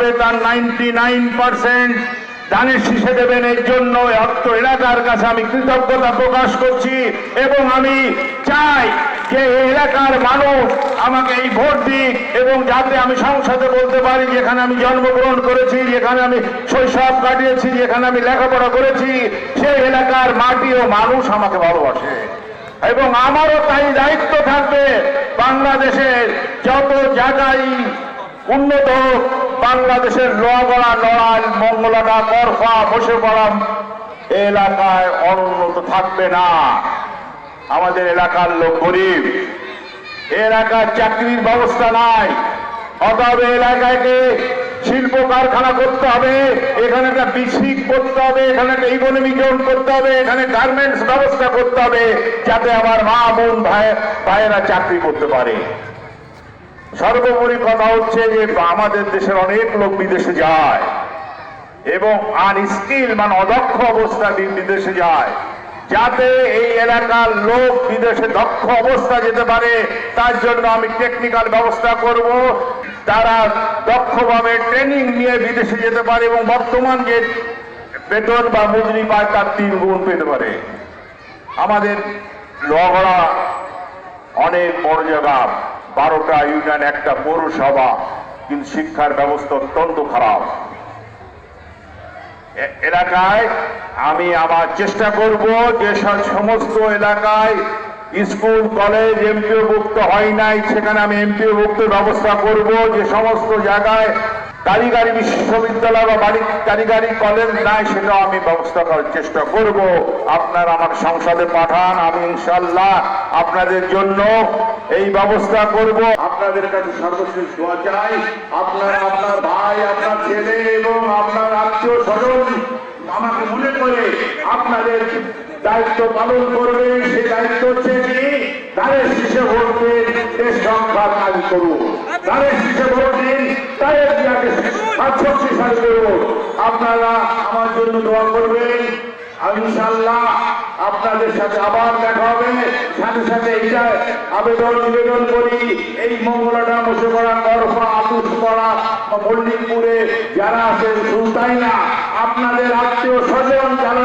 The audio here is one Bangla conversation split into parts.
হবে তার নাইনটি নাইন পার্সেন্ট দানের শীষে দেবেন এর জন্য অর্থ এলাকার কাছে আমি কৃতজ্ঞতা প্রকাশ করছি এবং আমি চাই যে এলাকার মানুষ আমাকে এই ভোট দিক এবং যাতে আমি সংসদে বলতে পারি যেখানে আমি জন্মগ্রহণ করেছি, যেখানে আমি শৈশব কাটিয়েছি, যেখানে আমি লেখাপড়া করেছি, সেই এলাকার মাটি ও মানুষ আমাকে ভালোবাসে। এবং আমারও তাই দায়িত্ব থাকবে বাংলাদেশের যত জায়গায় উন্নত বাংলাদেশের লোয়াগড়া নড়াইল মঙ্গলাটা বসে পড়া এলাকায় অনুন্নত থাকবে না। আমাদের এলাকার লোক গরিব। এলাকার চাকরির ব্যবস্থা নাই। অতএব এলাকাকে শিল্প কারখানা করতে হবে। এখানে একটা বিসিক করতে হবে, এখানে একটা ইকোনমি জোন করতে হবে, এখানে গার্মেন্টস ব্যবস্থা করতে হবে, যাতে আমার মা বোন ভাই ভাইয়েরা চাকরি করতে পারে। সর্বোপরি কথা হচ্ছে যে, আমাদের দেশের অনেক লোক বিদেশে যায় এবং আনস্কিল মানে অদক্ষ অবস্থা বিদেশে যায়। যাতে এই এলাকার লোক বিদেশে দক্ষ অবস্থা যেতে পারে, তার জন্য আমি টেকনিক্যাল ব্যবস্থা করব। তারা দক্ষভাবে ট্রেনিং নিয়ে বিদেশে যেতে পারে এবং বর্তমান যে বেতন বা মজুরি পায়, তার তিন গুণ পেতে পারে। আমাদের লোহাগড়া অনেক বড় জায়গা বারোটা ইউনিয়ন, একটা পৌরসভা, কিন্তু শিক্ষার ব্যবস্থা অত্যন্ত খারাপ। এলাকায় আমি আমার চেষ্টা করব যে সমস্ত এলাকায় স্কুল, কলেজ এমপিও ভুক্ত হয় নাই, সেখানে আমি এমপিও ভুক্ত ব্যবস্থা করব। যে সমস্ত জায়গায় কারিগরি বিশ্ববিদ্যালয় বা বাড়ি কারিগরি কলেজ নাই, সেটাও আমি ব্যবস্থা করার চেষ্টা করব। আপনার আমার সংসদে পাঠান, আমি ইনশাল্লাহ আপনাদের জন্য এই ব্যবস্থা করব। আপনাদের কাছে সর্বশেষ দোয়া চাই। আপনার আপনার ভাই, আপনার ছেলে এবং আপনার আত্মীয় স্বজন আমাকে মনে করে আপনাদের দায়িত্ব পালন করবেন সেই দায়িত্ব হচ্ছে কি? তাদের শীষে ভোট দিন সংখ্যা কাজ করুন। তাদের শীষে ভোট দিন তাদের দিয়াকে করুন আপনারা আমার জন্য দোয়া করবেন। ইনশাল্লাহ আপনাদের সাথে আবার দেখা হবে। সাথে সাথে এইটা আবেদন নিবেদন করি, এই মঙ্গলাটা মুসুপাড়া করফা আতুসপাড়া বা মল্লিকপুরে যারা আছেন, শুধু তাই না, আপনাদের আত্মীয় স্বজন, যারা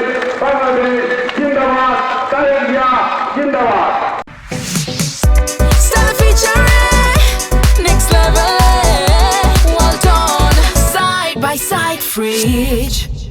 beach.